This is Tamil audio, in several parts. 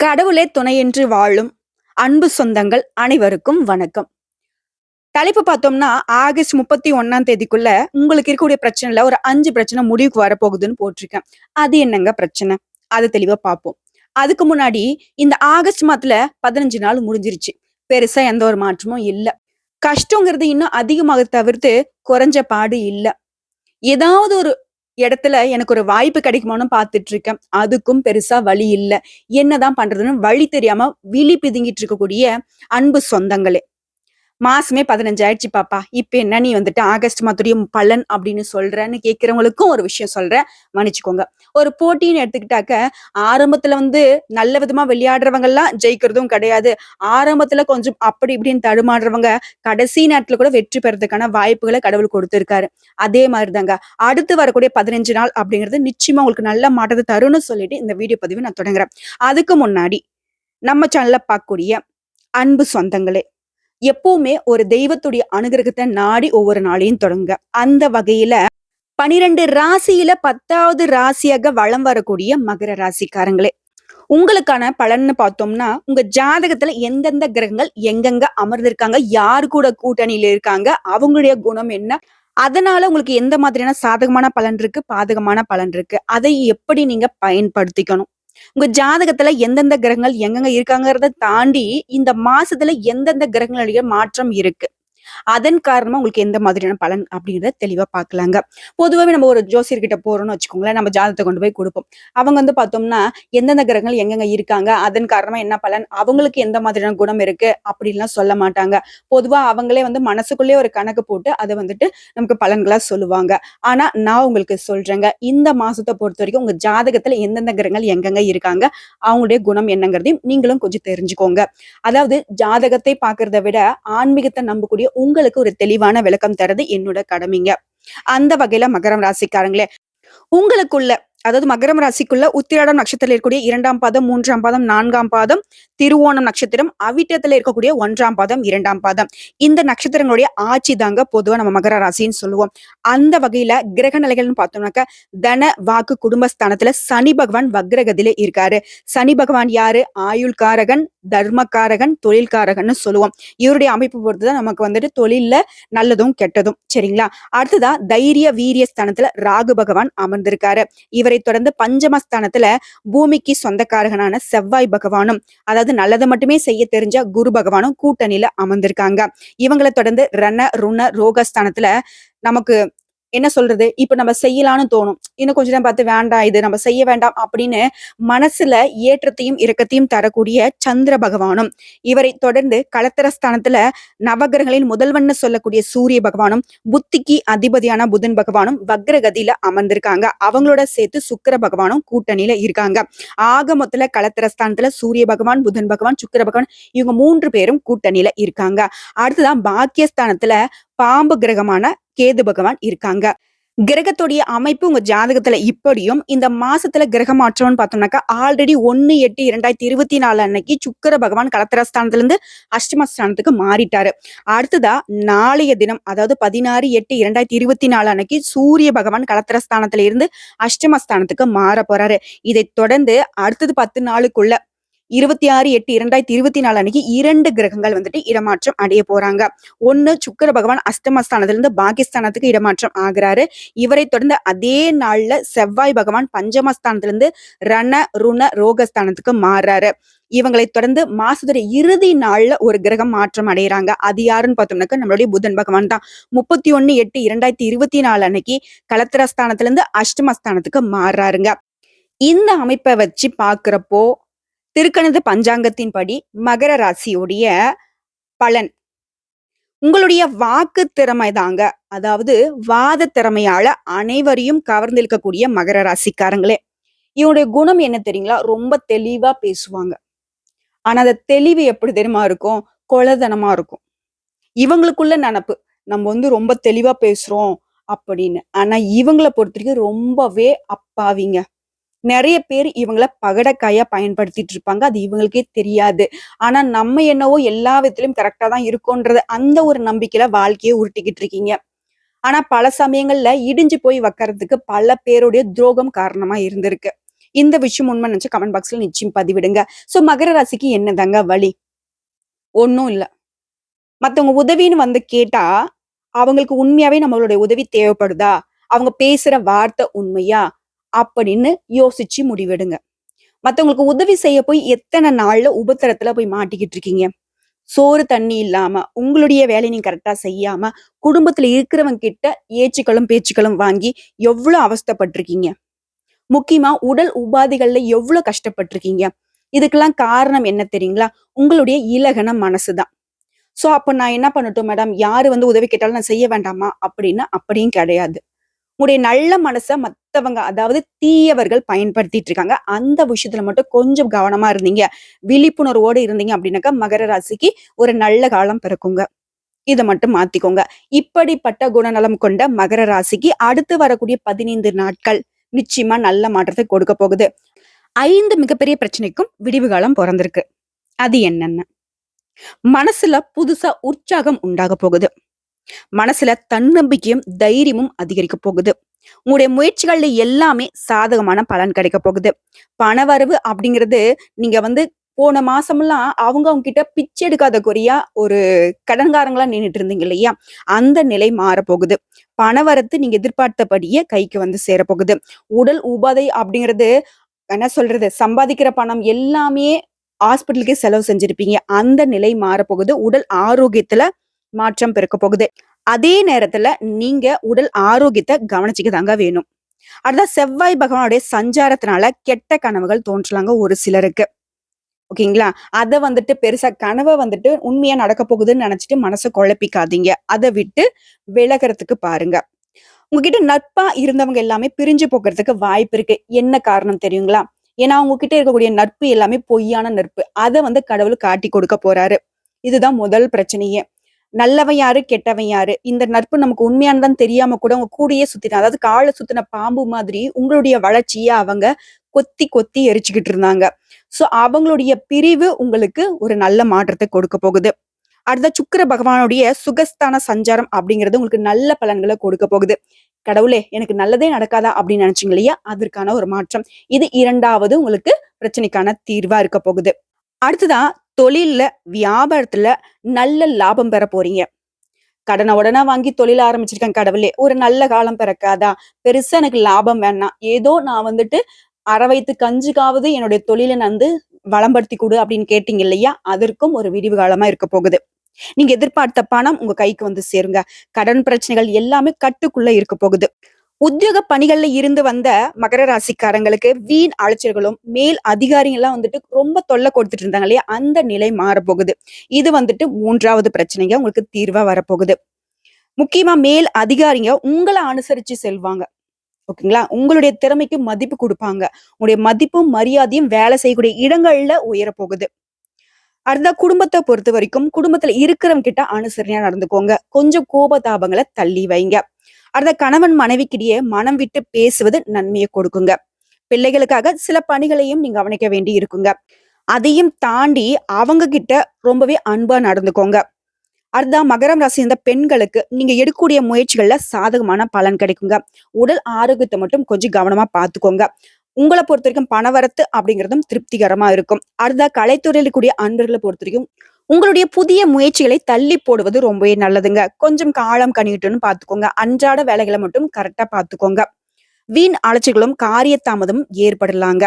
கடவுளே துணையின்றி வாழும் அன்பு சொந்தங்கள் அனைவருக்கும் வணக்கம். தலைப்பு பார்த்தோம்னா ஆகஸ்ட் முப்பத்தி ஒன்னாம் தேதிக்குள்ள உங்களுக்கு இருக்கக்கூடிய பிரச்சனைல ஒரு அஞ்சு பிரச்சனை முடிவுக்கு வரப்போகுதுன்னு போட்டிருக்கேன். அது என்னங்க பிரச்சனை? அது தெளிவா பார்ப்போம். அதுக்கு முன்னாடி இந்த ஆகஸ்ட் மாதத்துல பதினஞ்சு நாள் முடிஞ்சிருச்சு. பெருசா எந்த ஒரு மாற்றமும் இல்லை. கஷ்டங்கிறது இன்னும் அதிகமாக தவிர்த்து குறைஞ்ச பாடு இல்லை. ஏதாவது ஒரு இடத்துல எனக்கு ஒரு வாய்ப்பு கிடைக்குமான்னு பார்த்துட்டு இருக்கேன் அதுக்கும் பெருசா வழி இல்லை. என்னதான் பண்றதுன்னு வழி தெரியாம விழி பிதுங்கிட்டு இருக்கக்கூடிய அன்பு சொந்தங்களே. மாசமே பதினஞ்சு ஆயிடுச்சு பாப்பா. இப்ப என்ன நீ வந்துட்டு ஆகஸ்ட் மாதத்துடைய பலன் அப்படின்னு சொல்றேன்னு கேட்கிறவங்களுக்கும் ஒரு விஷயம் சொல்றேன். மன்னிச்சுக்கோங்க. ஒரு போட்டின்னு எடுத்துக்கிட்டாக்க ஆரம்பத்துல வந்து நல்ல விதமா விளையாடுறவங்க எல்லாம் ஜெயிக்கிறதும் கிடையாது. ஆரம்பத்துல கொஞ்சம் அப்படி இப்படின்னு தடுமாடுறவங்க கடைசி நேரத்துல கூட வெற்றி பெறதுக்கான வாய்ப்புகளை கடவுள் கொடுத்திருக்காரு. அதே மாதிரிதாங்க. அடுத்து வரக்கூடிய பதினஞ்சு நாள் அப்படிங்கிறது நிச்சயமா உங்களுக்கு நல்ல மாற்றத்தை தரும்னு சொல்லிட்டு இந்த வீடியோ பதிவு நான் தொடங்குறேன். அதுக்கு முன்னாடி நம்ம சேனல்ல பார்க்கக்கூடிய அன்பு சொந்தங்களே எப்பவுமே ஒரு தெய்வத்துடைய அனுகிரகத்தை நாடி ஒவ்வொரு நாளையும் தொடங்குங்க அந்த வகையில பனிரெண்டு ராசியில பத்தாவது ராசியாக வளம் வரக்கூடிய மகர ராசிக்காரங்களே உங்களுக்கான பலன்னு பார்த்தோம்னா உங்க ஜாதகத்துல எந்தெந்த கிரகங்கள் எங்கெங்க அமர்ந்திருக்காங்க யார் கூட கூட்டணியில இருக்காங்க அவங்களுடைய குணம் என்ன அதனால உங்களுக்கு எந்த மாதிரியான சாதகமான பலன் இருக்கு பாதகமான பலன் இருக்கு அதை எப்படி நீங்க பயன்படுத்திக்கணும்? உங்க ஜாதகத்துல எந்தெந்த கிரகங்கள் எங்கெங்க இருக்காங்கிறத தாண்டி இந்த மாசத்துல எந்தெந்த கிரகங்களுடைய மாற்றம் இருக்கு. அதன் காரணமா உங்களுக்கு எந்த மாதிரியான பலன் அப்படிங்கிறத தெளிவா பார்க்கலாங்க பொதுவாகவே நம்ம ஒரு ஜோசியர்கிட்ட போறோம்னு வச்சுக்கோங்களேன் நம்ம ஜாதகத்தை கொண்டு போய் கொடுப்போம். அவங்க வந்து பார்த்தோம்னா எந்தெந்த கிரகங்கள் எங்கெங்க இருக்காங்க அதன் காரணமா என்ன பலன் அவங்களுக்கு எந்த மாதிரியான குணம் இருக்கு அப்படின்லாம் சொல்ல மாட்டாங்க. பொதுவா அவங்களே வந்து மனசுக்குள்ளே ஒரு கணக்கு போட்டு அதை வந்துட்டு நமக்கு பலன்களா சொல்லுவாங்க. ஆனா நான் உங்களுக்கு சொல்றேங்க இந்த மாசத்தை பொறுத்த வரைக்கும் உங்க ஜாதகத்துல எந்தெந்த கிரகங்கள் எங்கெங்க இருக்காங்க அவங்களுடைய குணம் என்னங்கிறதையும் நீங்களும் கொஞ்சம் தெரிஞ்சுக்கோங்க. அதாவது ஜாதகத்தை பார்க்கறத விட ஆன்மீகத்தை நம்பக்கூடிய உங்களுக்கு ஒரு தெளிவான விளக்கம் தரது என்னோட கடமைங்க. அந்த வகையில மகரம் ராசிக்காரங்களே உங்களுக்குள்ள அதாவது மகரம் ராசிக்குள்ள உத்திராடம் நட்சத்திரத்தில் இருக்கக்கூடிய இரண்டாம் பாதம் மூன்றாம் பாதம் நான்காம் பாதம் திருவோணம் நட்சத்திரம் அவிட்டத்தில் இருக்கக்கூடிய ஒன்றாம் பாதம் இரண்டாம் பாதம். இந்த நட்சத்திரங்களுடைய ஆட்சி தாங்க பொதுவா நம்ம மகர ராசின்னு சொல்லுவோம். அந்த வகையில கிரக நிலைகள்னு பார்த்தோம்னாக்க தன வாக்கு குடும்பஸ்தானத்துல சனி பகவான் வக்ரகதியில இருக்காரு. சனி பகவான் யாரு? ஆயுள்காரகன் தர்மக்காரகன் தொழில்காரகன்னு சொல்லுவோம். இவருடைய அமைப்பு பொறுத்துதான் நமக்கு வந்துட்டு தொழில்ல நல்லதும் கெட்டதும். சரிங்களா? அடுத்ததா தைரிய வீரிய ஸ்தானத்துல ராகு பகவான் அமர்ந்திருக்காரு. இவரை தொடர்ந்து பஞ்சமஸ்தானத்துல பூமிக்கு சொந்தக்காரகனான செவ்வாய் பகவானும் அதாவது நல்லதை மட்டுமே செய்ய தெரிஞ்ச குரு பகவானும் கூட்டணியில அமர்ந்திருக்காங்க. இவங்களை தொடர்ந்து ரண ருண ரோகஸ்தானத்துல நமக்கு என்ன சொல்றது? இப்ப நம்ம செய்யலாம்னு தோணும். இன்னும் கொஞ்ச நேரம் பார்த்து வேண்டாம் இது நம்ம செய்ய வேண்டாம் அப்படின்னு மனசுல ஏற்றத்தையும் இறக்கத்தையும் தரக்கூடிய சந்திர பகவானும் இவரை தொடர்ந்து களத்திரஸ்தானத்துல நவகிரகங்களின் முதல்வன்னு சொல்லக்கூடிய சூரிய பகவானும் புத்திக்கு அதிபதியான புதன் பகவானும் வக்ரகதியில அமர்ந்திருக்காங்க. அவங்களோட சேர்த்து சுக்கிர பகவானும் கூட்டணியில இருக்காங்க. ஆக மொத்தத்துல களத்திரஸ்தானத்துல சூரிய பகவான் புதன் பகவான் சுக்கிர பகவான் இவங்க மூன்று பேரும் கூட்டணியில இருக்காங்க. அடுத்ததான் பாக்கியஸ்தானத்துல பாம்பு கிரகமான கேது பகவான் இருக்காங்க. கிரகத்துடைய அமைப்பு உங்க ஜாதகத்துல இப்படியும் இந்த மாசத்துல கிரக மாற்றம்னு பார்த்தோம்னாக்கா ஆல்ரெடி ஒன்னு எட்டு இரண்டாயிரத்தி இருபத்தி நாலு அன்னைக்கு சுக்கர பகவான் கலத்திரஸ்தானத்துல இருந்து அஷ்டமஸ்தானத்துக்கு மாறிட்டாரு. அடுத்ததா நாளைய தினம் அதாவது பதினாறு எட்டு இரண்டாயிரத்தி இருபத்தி நாலு அன்னைக்கு சூரிய பகவான் கலத்திரஸ்தானத்துல இருந்து அஷ்டமஸ்தானத்துக்கு மாற போறாரு இதை தொடர்ந்து அடுத்தது பத்து நாளுக்குள்ள இருபத்தி ஆறு எட்டு இரண்டாயிரத்தி இருபத்தி நாலு அன்னைக்கு இரண்டு கிரகங்கள் வந்துட்டு இடமாற்றம் அடைய போறாங்க. ஒன்னு சுக்கர பகவான் அஷ்டமஸ்தானத்துல இருந்து பாகிஸ்தானத்துக்கு இடமாற்றம் ஆகிறாரு. இவரை தொடர்ந்து அதே நாள்ல செவ்வாய் பகவான் பஞ்சமஸ்தானத்துல இருந்து ரண ருண ரோகஸ்தானத்துக்கு மாறுறாரு. இவங்களை தொடர்ந்து மாசத்துடைய இறுதி நாள்ல ஒரு கிரகம் மாற்றம் அடைகிறாங்க அது யாருன்னு பார்த்தோம்னாக்க நம்மளுடைய புதன் பகவான் தான். முப்பத்தி ஒன்னு எட்டு இரண்டாயிரத்தி இருபத்தி நாலு அன்னைக்கு கலத்திரஸ்தானத்துல இருந்து அஷ்டமஸ்தானத்துக்கு மாறுறாருங்க. இந்த அமைப்பை வச்சு பாக்குறப்போ திருக்கணித பஞ்சாங்கத்தின்படி மகர ராசியுடைய பலன். உங்களுடைய வாக்கு திறமை தாங்க. அதாவது வாத திறமையால அனைவரையும் கவர்ந்திருக்கக்கூடிய மகர ராசிக்காரங்களே. இவனுடைய குணம் என்ன தெரியுங்களா? ரொம்ப தெளிவா பேசுவாங்க. ஆனா அந்த தெளிவு எப்படி தெரியுமா இருக்கும்? கொலதனமா இருக்கும். இவங்களுக்குள்ள நினப்பு. நம்ம வந்து ரொம்ப தெளிவா பேசுறோம் அப்படின்னு. ஆனா இவங்களை பொறுத்த வரைக்கும் ரொம்பவே அப்பாவிங்க. நிறைய பேர் இவங்கள பகடக்காயா பயன்படுத்திட்டு இருப்பாங்க அது இவங்களுக்கே தெரியாது. ஆனா நம்ம என்னவோ எல்லா விதத்திலும் கரெக்டா தான் இருக்கோன்றது அந்த ஒரு நம்பிக்கையில வாழ்க்கையை உருட்டிக்கிட்டு இருக்கீங்க. ஆனா பல சமயங்கள்ல இடிஞ்சு போய் வைக்கிறதுக்கு பல பேருடைய துரோகம் காரணமா இருந்திருக்கு. இந்த விஷயம் உண்மை நினைச்சு கமெண்ட் பாக்ஸ்ல நிச்சயம் பதிவிடுங்க. சோ மகர ராசிக்கு என்னதாங்க வழி? ஒன்றும் இல்லை. மற்றவங்க உதவின்னு வந்து கேட்டா அவங்களுக்கு உண்மையாவே நம்மளுடைய உதவி தேவைப்படுதா? அவங்க பேசுற வார்த்தை உண்மையா? அப்படின்னு யோசிச்சு முடிவெடுங்க. மத்தவங்களுக்கு உதவி செய்ய போய் எத்தனை நாள்ல உபத்திரத்துல போய் மாட்டிக்கிட்டு இருக்கீங்க? சோறு தண்ணி இல்லாம உங்களுடைய வேலையை நீங்க கரெக்டா செய்யாம குடும்பத்துல இருக்கிறவங்க கிட்ட ஏச்சுக்களும் பேச்சுக்களும் வாங்கி எவ்வளவு அவஸ்தைப்பட்டிருக்கீங்க? முக்கியமா உடல் உபாதைகள்ல எவ்வளவு கஷ்டப்பட்டிருக்கீங்க? இதுக்கெல்லாம் காரணம் என்ன தெரியுங்களா? உங்களுடைய இலகன மனசுதான். சோ அப்ப நான் என்ன பண்ணட்டும் மேடம் யாரு வந்து உதவி கேட்டாலும் நான் செய்ய வேண்டாமா? அப்படின்னா அப்படியும் கிடையாது. உங்களுடைய நல்ல மனசை மத்தவங்க அதாவது தீயவர்கள் பயன்படுத்திட்டு இருக்காங்க. அந்த விஷயத்துல மட்டும் கொஞ்சம் கவனமா இருந்தீங்க. விழிப்புணர்வோடு இருந்தீங்க அப்படின்னாக்கா மகர ராசிக்கு ஒரு நல்ல காலம் பிறக்குங்க. இதை மட்டும் மாத்திக்கோங்க. இப்படிப்பட்ட குணநலம் கொண்ட மகர ராசிக்கு அடுத்து வரக்கூடிய பதினைந்து நாட்கள் நிச்சயமா நல்ல மாற்றத்தை கொடுக்க போகுது. ஐந்து மிகப்பெரிய பிரச்சனைக்கும் விடிவு காலம் பிறந்திருக்கு. அது என்னென்ன? மனசுல புதுசா உற்சாகம் உண்டாக போகுது. மனசுல தன்னம்பிக்கையும் தைரியமும் அதிகரிக்க போகுது. உங்களுடைய முயற்சிகள்ல எல்லாமே சாதகமான பலன் கிடைக்க போகுது. பணவரவு அப்படிங்கிறது நீங்க வந்து போன மாசமெல்லாம் அவங்க அவங்க கிட்ட பிச்சை எடுக்காத குறையா ஒரு கடன்காரங்களா நின்றுட்டு இருந்தீங்க இல்லையா? அந்த நிலை மாறப்போகுது பணவரத்து நீங்க எதிர்பார்த்தபடியே கைக்கு வந்து சேரப்போகுது உடல் உபாதை அப்படிங்கிறது என்ன சொல்றது? சம்பாதிக்கிற பணம் எல்லாமே ஹாஸ்பிட்டலுக்கே செலவு செஞ்சிருப்பீங்க. அந்த நிலை மாறப்போகுது உடல் ஆரோக்கியத்துல மாற்றம் பிறக்க போகுது. அதே நேரத்துல நீங்க உடல் ஆரோக்கியத்தை கவனிச்சுக்க தாங்க வேணும். அடுத்த செவ்வாய் பகவானுடைய சஞ்சாரத்தினால கெட்ட கனவுகள் தோன்றலாங்க ஒரு சிலருக்கு. ஓகேங்களா? அதை வந்துட்டு பெருசா கனவை வந்துட்டு உண்மையா நடக்க போகுதுன்னு நினைச்சிட்டு மனசை குழப்பிக்காதீங்க. அதை விட்டு விலகிறதுக்கு பாருங்க. உங்ககிட்ட நட்பா இருந்தவங்க எல்லாமே பிரிஞ்சு போகிறதுக்கு வாய்ப்பு இருக்கு. என்ன காரணம் தெரியுங்களா? ஏன்னா உங்ககிட்ட இருக்கக்கூடிய நட்பு எல்லாமே பொய்யான நட்பு. அதை வந்து கடவுள் காட்டி கொடுக்க போறாரு. இதுதான் முதல் பிரச்சனையே. நல்லவன் யாரு கெட்டவன் யாரு? இந்த நட்பு நமக்கு உண்மையானதான் தெரியாம கூட அவங்க கூடயே சுத்தின அதாவது காலை சுத்தின பாம்பு மாதிரி உங்களுடைய வளர்ச்சிய அவங்க கொத்தி கொத்தி எரிச்சுக்கிட்டு இருந்தாங்க. சோ அவங்களுடைய பிரிவு உங்களுக்கு ஒரு நல்ல மாற்றத்தை கொடுக்க போகுது. அடுத்த சுக்கிர பகவானுடைய சுகஸ்தான சஞ்சாரம் அப்படிங்கிறது உங்களுக்கு நல்ல பலன்களை கொடுக்க போகுது. கடவுளே எனக்கு நல்லதே நடக்காதா அப்படின்னு நினைச்சீங்க இல்லையா? அதற்கான ஒரு மாற்றம். இது இரண்டாவது உங்களுக்கு பிரச்சனைக்கான தீர்வா இருக்க போகுது. அடுத்ததான் தொழிலில் வியாபாரத்துல நல்ல லாபம் பெற போறீங்க. கடனை உடனே வாங்கி தொழில் ஆரம்பிச்சிருக்கேன் கடவுளே ஒரு நல்ல காலம் பிறக்காதா? பெருசா எனக்கு லாபம் வேணாம். ஏதோ நான் வந்துட்டு அரை கஞ்சுக்காவது என்னுடைய தொழிலை நான் வந்து வளம்படுத்தி கொடு அப்படின்னு கேட்டீங்க இல்லையா? அதற்கும் ஒரு விடிவு காலமா இருக்க போகுது. நீங்க எதிர்பார்த்த பணம் உங்க கைக்கு வந்து சேருங்க. கடன் பிரச்சனைகள் எல்லாமே கட்டுக்குள்ள இருக்க போகுது. உத்தியோக பணிகள்ல இருந்து வந்த மகர ராசிக்காரங்களுக்கு வீண் அலைச்சல்களும் மேல் அதிகாரிகள்லாம் வந்துட்டு ரொம்ப தொல்லை கொடுத்துட்டு இருந்தாங்க இல்லையா? அந்த நிலை மாறப்போகுது. இது வந்துட்டு மூன்றாவது பிரச்சனைங்க. உங்களுக்கு தீர்வா வரப்போகுது. முக்கியமா மேல் அதிகாரிங்க உங்களை அனுசரிச்சு செல்வாங்க. ஓகேங்களா? உங்களுடைய திறமைக்கு மதிப்பு கொடுப்பாங்க. உங்களுடைய மதிப்பும் மரியாதையும் வேலை செய்யக்கூடிய இடங்கள்ல உயரப்போகுது. போகுது அடுத்த குடும்பத்தை பொறுத்த வரைக்கும் குடும்பத்துல இருக்கிறவங்க கிட்ட அனுசரணையா நடந்துக்கோங்க. கொஞ்சம் கோபதாபங்களை தள்ளி வைங்க. அடுத்த கணவன் மனைவிக்கிடையே மனம் விட்டு பேசுவது நன்மையை கொடுக்குங்க. பிள்ளைகளுக்காக சில பணிகளையும் நீங்க கவனிக்க வேண்டி இருக்குங்க. அதையும் தாண்டி அவங்க கிட்ட ரொம்பவே அன்பா நடந்துக்கோங்க. அடுத்த மகரம் ராசி இந்த பெண்களுக்கு நீங்க எடுக்கக்கூடிய முயற்சிகள்ல சாதகமான பலன் கிடைக்குங்க. உடல் ஆரோக்கியத்தை மட்டும் கொஞ்சம் கவனமா பாத்துக்கோங்க உங்களை பொறுத்த வரைக்கும் பணவரத்து அப்படிங்கிறதும் திருப்திகரமா இருக்கும். அடுத்த கலைத்துறையில் கூடிய அன்பர்களை பொறுத்த வரைக்கும் உங்களுடைய புதிய முயற்சிகளை தள்ளி போடுவது ரொம்பவே நல்லதுங்க. கொஞ்சம் காலம் கணிட்டுன்னு பாத்துக்கோங்க. அன்றாட வேலைகளை மட்டும் கரெக்டா பாத்துக்கோங்க. வீண் அலைச்சல்களும் காரிய தாமதமும் ஏற்படலாங்க.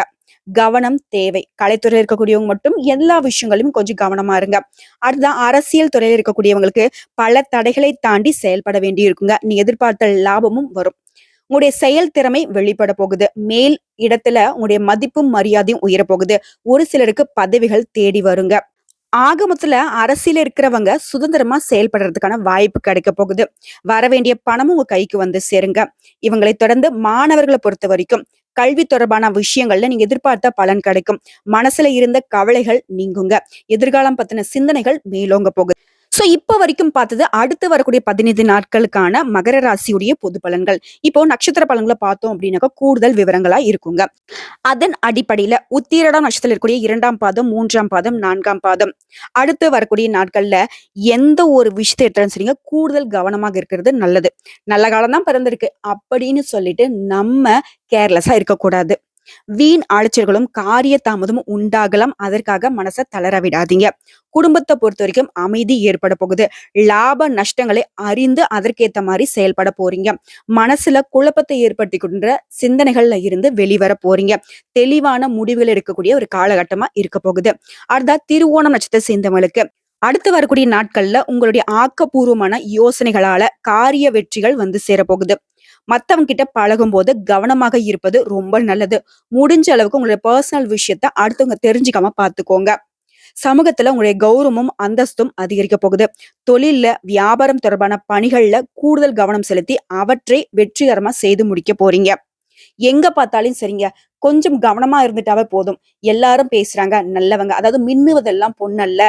கவனம் தேவை. கலைத்துறையில் இருக்கக்கூடியவங்க மட்டும் எல்லா விஷயங்களையும் கொஞ்சம் கவனமா இருங்க. அடுத்ததான் அரசியல் துறையில் இருக்கக்கூடியவங்களுக்கு பல தடைகளை தாண்டி செயல்பட வேண்டி இருக்குங்க. நீ எதிர்பார்த்த லாபமும் வரும். உங்களுடைய செயல் திறமை வெளிப்பட போகுது. மேல் இடத்துல உங்களுடைய மதிப்பும் மரியாதையும் உயர போகுது. ஒரு சிலருக்கு பதவிகள் தேடி வருங்க. ஆகமத்துல அரசியல இருக்கிறவங்க சுதந்திரமா செயல்படுறதுக்கான வாய்ப்பு கிடைக்க போகுது. வர வேண்டிய பணமும் உங்க கைக்கு வந்து சேருங்க. இவங்களை தொடர்ந்து மாணவர்களை பொறுத்த வரைக்கும் கல்வி தொடர்பான விஷயங்கள்ல நீங்க எதிர்பார்த்த பலன் கிடைக்கும். மனசுல இருந்த கவலைகள் நீங்குங்க. எதிர்காலம் பத்தின சிந்தனைகள் மேலோங்க போகுது. ஸோ இப்போ வரைக்கும் பார்த்தது அடுத்து வரக்கூடிய பதினைந்து நாட்களுக்கான மகர ராசியுடைய பொது பலன்கள். இப்போ நட்சத்திர பலன்களை பார்த்தோம் அப்படின்னாக்கா கூடுதல் விவரங்களா இருக்குங்க. அதன் அடிப்படையில உத்திரடம் நட்சத்திரம் இருக்கக்கூடிய இரண்டாம் பாதம் மூன்றாம் பாதம் நான்காம் பாதம். அடுத்து வரக்கூடிய நாட்கள்ல எந்த ஒரு விஷயத்தை எடுத்தாலும் சரிங்க கூடுதல் கவனமாக இருக்கிறது நல்லது. நல்ல காலம் தான் பிறந்திருக்கு. அப்படின்னு சொல்லிட்டு நம்ம கேர்லெஸ்ஸா இருக்கக்கூடாது. வீண் அலைச்சல்களும் காரிய தாமதமும் உண்டாகலாம். அதற்காக மனசை தளர விடாதீங்க. குடும்பத்தை பொறுத்த வரைக்கும் அமைதி ஏற்பட போகுது. லாப நஷ்டங்களை அறிந்து அதற்கேத்த மாதிரி செயல்பட போறீங்க. மனசுல குழப்பத்தை ஏற்படுத்தி கொண்ட சிந்தனைகள்ல இருந்து வெளிவர போறீங்க. தெளிவான முடிவுகள் எடுக்கக்கூடிய ஒரு காலகட்டமா இருக்க போகுது. அடுத்தா திருவோணம் நட்சத்திர சேர்ந்தவங்களுக்கு அடுத்து வரக்கூடிய நாட்கள்ல உங்களுடைய ஆக்கப்பூர்வமான யோசனைகளால காரிய வெற்றிகள் வந்து சேரப்போகுது. மத்தவங்க கிட்ட பழகும் போது கவனமாக இருப்பது ரொம்ப நல்லது. முடிஞ்ச அளவுக்கு உங்களுடைய பர்சனல் விஷயத்த அடுத்தவங்க தெரிஞ்சுக்காம பாத்துக்கோங்க. சமூகத்துல உங்களுடைய கௌரவமும் அந்தஸ்தும் அதிகரிக்க போகுது. தொழில்ல வியாபாரம் தொடர்பான பணிகள்ல கூடுதல் கவனம் செலுத்தி அவற்றை வெற்றிகரமா செய்து முடிக்க போறீங்க. எங்க பார்த்தாலும் சரிங்க. கொஞ்சம் கவனமா இருந்துட்டாவே போதும். எல்லாரும் பேசுறாங்க நல்லவங்க. அதாவது மின்னுவதெல்லாம் பொண்ணல்ல.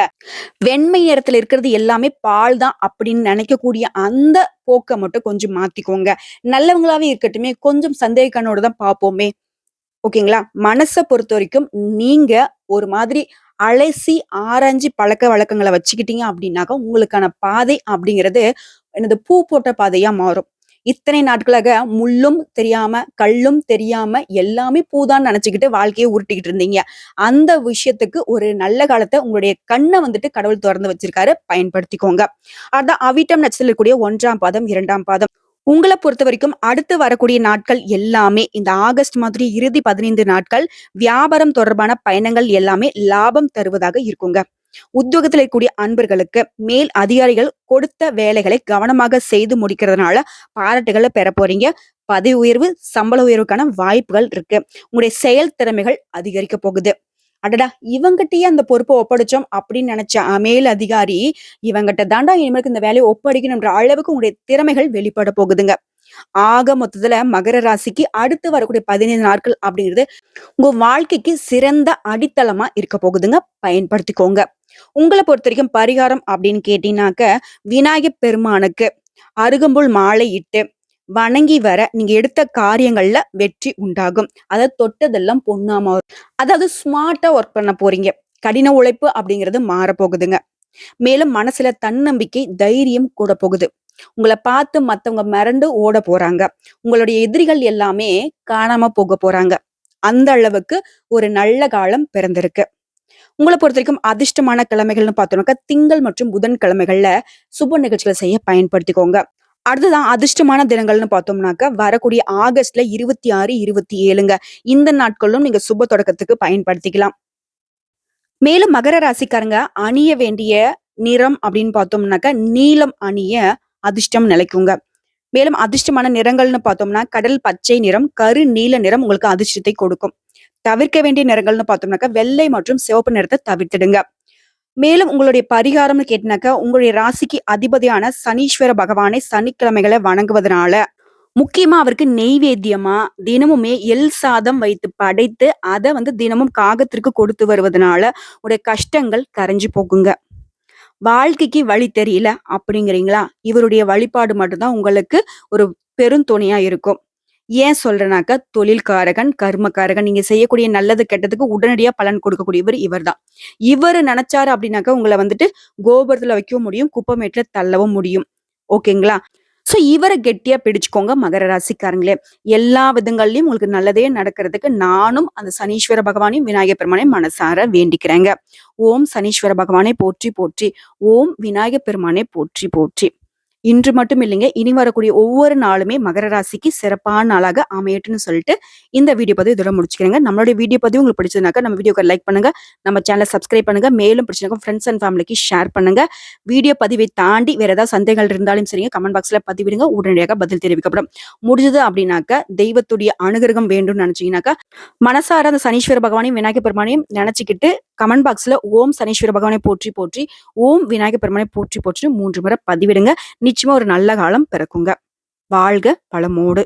வெண்மை நிறத்துல இருக்கிறது எல்லாமே பால் தான் அப்படின்னு நினைக்கக்கூடிய அந்த போக்கை மட்டும் கொஞ்சம் மாத்திக்கோங்க. நல்லவங்களாவே இருக்கட்டுமே கொஞ்சம் சந்தேக கண்ணோட தான் பார்ப்போமே. ஓகேங்களா? மனசை பொறுத்த வரைக்கும் நீங்க ஒரு மாதிரி அலசி ஆராய்ஞ்சி பழக்க வழக்கங்களை வச்சுக்கிட்டீங்க அப்படின்னாக்கா உங்களுக்கான பாதை அப்படிங்கிறது எனது பூ போட்ட பாதையா மாறும். இத்தனை நாட்களாக முள்ளும் தெரியாம கல்லும் தெரியாம எல்லாமே பூதான் நினைச்சுக்கிட்டு வாழ்க்கையை உருட்டிக்கிட்டு இருந்தீங்க. அந்த விஷயத்துக்கு ஒரு நல்ல காலத்தை உங்களுடைய கண்ணை வந்துட்டு கடவுள் திறந்து வச்சிருக்காரு. பயன்படுத்திக்கோங்க. அதான் அவிட்டம் நட்சத்திரத்தில் கூடிய ஒன்றாம் பாதம் இரண்டாம் பாதம். உங்களை பொறுத்த வரைக்கும் அடுத்து வரக்கூடிய நாட்கள் எல்லாமே இந்த ஆகஸ்ட் மாதிரி இறுதி பதினைந்து நாட்கள் வியாபாரம் தொடர்பான பயணங்கள் எல்லாமே லாபம் தருவதாக இருக்குங்க. உத்தியோகத்தில் இருக்கக்கூடிய அன்பர்களுக்கு மேல் அதிகாரிகள் கொடுத்த வேலைகளை கவனமாக செய்து முடிக்கிறதுனால பாராட்டுகளை பெற போறீங்க. பதவி உயர்வு சம்பள உயர்வுக்கான வாய்ப்புகள் இருக்கு. உங்களுடைய செயல் திறமைகள் அதிகரிக்க போகுது. அடடா இவங்கிட்டயே அந்த பொறுப்பை ஒப்படைச்சோம் அப்படின்னு நினைச்ச மேல் அதிகாரி இவங்கிட்ட தாண்டா இனிமேலுக்கு இந்த வேலையை ஒப்படைக்கணும்ன்ற அளவுக்கு உங்களுடைய திறமைகள் வெளிப்பட போகுதுங்க. ஆக மொத்தத்துல மகர ராசிக்கு அடுத்து வரக்கூடிய பதினைந்து நாட்கள் அப்படிங்கிறது உங்க வாழ்க்கைக்கு சிறந்த அடித்தளமா இருக்க போகுதுங்க. பயன்படுத்திக்கோங்க. உங்களை பொறுத்த வரைக்கும் பரிகாரம் அப்படின்னு கேட்டீங்கன்னாக்க விநாயகப் பெருமானுக்கு அருகம்புல் மாலை இட்டு வணங்கி வர நீங்க எடுத்த காரியங்கள்ல வெற்றி உண்டாகும். அதாவது தொட்டதெல்லாம் பொண்ணாம அதாவது ஸ்மார்ட்டா ஒர்க் பண்ண போறீங்க. கடின உழைப்பு அப்படிங்கிறது மாறப்போகுதுங்க. மேலும் மனசுல தன்னம்பிக்கை தைரியம் கூட போகுது. உங்களை பார்த்து மத்தவங்க மிரண்டு ஓட போறாங்க. உங்களுடைய எதிரிகள் எல்லாமே காணாம போக போறாங்க. அந்த அளவுக்கு ஒரு நல்ல காலம் பிறந்திருக்கு. உங்களை பொறுத்த வரைக்கும் அதிர்ஷ்டமான கிழமைகள்னு பார்த்தோம்னாக்கா திங்கள் மற்றும் புதன் கிழமைகள்ல சுப நிகழ்ச்சிகளை செய்ய பயன்படுத்திக்கோங்க. அடுத்ததான் அதிர்ஷ்டமான தினங்கள்னு பார்த்தோம்னாக்க வரக்கூடிய ஆகஸ்ட்ல இருபத்தி ஆறு இருபத்தி ஏழுங்க. இந்த நாட்களும் நீங்க சுப தொடக்கத்துக்கு பயன்படுத்திக்கலாம். மேலும் மகர ராசிக்காரங்க அணிய வேண்டிய நிறம் அப்படின்னு பார்த்தோம்னாக்க நீலம் அணிய அதிர்ஷ்டம் நிலைக்குங்க. மேலும் அதிர்ஷ்டமான நிறங்கள்னு பார்த்தோம்னா கடல் பச்சை நிறம் கரு நீல நிறம் உங்களுக்கு அதிர்ஷ்டத்தை கொடுக்கும். தவிர்க்க வேண்டிய நிறங்கள்னு பார்த்தோம்னாக்கா வெள்ளை மற்றும் சிவப்பு நிறத்தை தவிர்த்துடுங்க. மேலும் உங்களுடைய பரிகாரம்னு கேட்டினாக்கா உங்களுடைய ராசிக்கு அதிபதியான சனீஸ்வர பகவானை சனிக்கிழமைகளை வணங்குவதனால முக்கியமா அவருக்கு நெய்வேத்தியமா தினமுமே எல் சாதம் வைத்து படைத்து அதை வந்து தினமும் காகத்திற்கு கொடுத்து வருவதனால உடைய கஷ்டங்கள் கரைஞ்சு போகுங்க. வாழ்க்கைக்கு வழி தெரியல அப்படிங்கிறீங்களா? இவருடைய வழிபாடு மட்டும்தான் உங்களுக்கு ஒரு பெருந்துணையா இருக்கும். ஏன் சொல்றேனாக்க தொழில்காரகன் கர்மக்காரகன் நீங்க செய்யக்கூடிய நல்லது கெட்டதுக்கு உடனடியா பலன் கொடுக்கக்கூடியவர் இவர் தான் இவர் நினைச்சாரு அப்படின்னாக்கா உங்களை வந்துட்டு கோபுரத்துல வைக்கவும் முடியும் குப்பமேட்டுல தள்ளவும் முடியும். ஓகேங்களா? ஸோ இவரை கெட்டியா பிடிச்சுக்கோங்க மகர ராசிக்காரங்களே. எல்லா விதங்கள்லையும் உங்களுக்கு நல்லதே நடக்கிறதுக்கு நானும் அந்த சனீஸ்வர பகவானையும் விநாயகர் பெருமானையும் மனசார வேண்டிக்கிறேங்க. ஓம் சனீஸ்வர பகவானை போற்றி போற்றி. ஓம் விநாயகர் பெருமானை போற்றி போற்றி. இன்று மட்டும் இல்லைங்க இனி வரக்கூடிய ஒவ்வொரு நாளுமே மகர ராசிக்கு சிறப்பான நாளாக அமையட்டும்னு சொல்லிட்டு இந்த வீடியோ பதிவு இதோட முடிச்சுக்கிறேங்க. நம்மளுடைய வீடியோ பதிவு உங்களுக்கு பிடிச்சதுனாக்க நம்ம வீடியோக்கு லைக் பண்ணுங்க நம்ம சேனலை சப்ஸ்கிரைப் பண்ணுங்க மேலும் பிடிச்சிருக்க ஃப்ரெண்ட்ஸ் அண்ட் ஃபேமிலிக்கு ஷேர் பண்ணுங்க. வீடியோ பதிவை தாண்டி வேற ஏதாவது சந்தேகங்கள் இருந்தாலும் சரிங்க கமெண்ட் பாக்ஸ்ல பதிவிடுங்க உடனடியாக பதில் தெரிவிக்கப்படும். முடிஞ்சது அப்படின்னாக்க தெய்வத்துடைய அனுகிரகம் வேண்டும்னு நினைச்சீங்கன்னாக்கா மனசார அந்த சனீஸ்வர பகவானையும் விநாயகர் பெருமானையும் நினைச்சுக்கிட்டு கமெண்ட் பாக்ஸ்ல ஓம் சனீஸ்வர பகவானை போற்றி போற்றி ஓம் விநாயகர் பெருமானை போற்றி போற்றி மூன்று முறை பதிவிடுங்க. நிச்சயமா ஒரு நல்ல காலம் பிறக்குங்க. வாழ்க பழமோடு.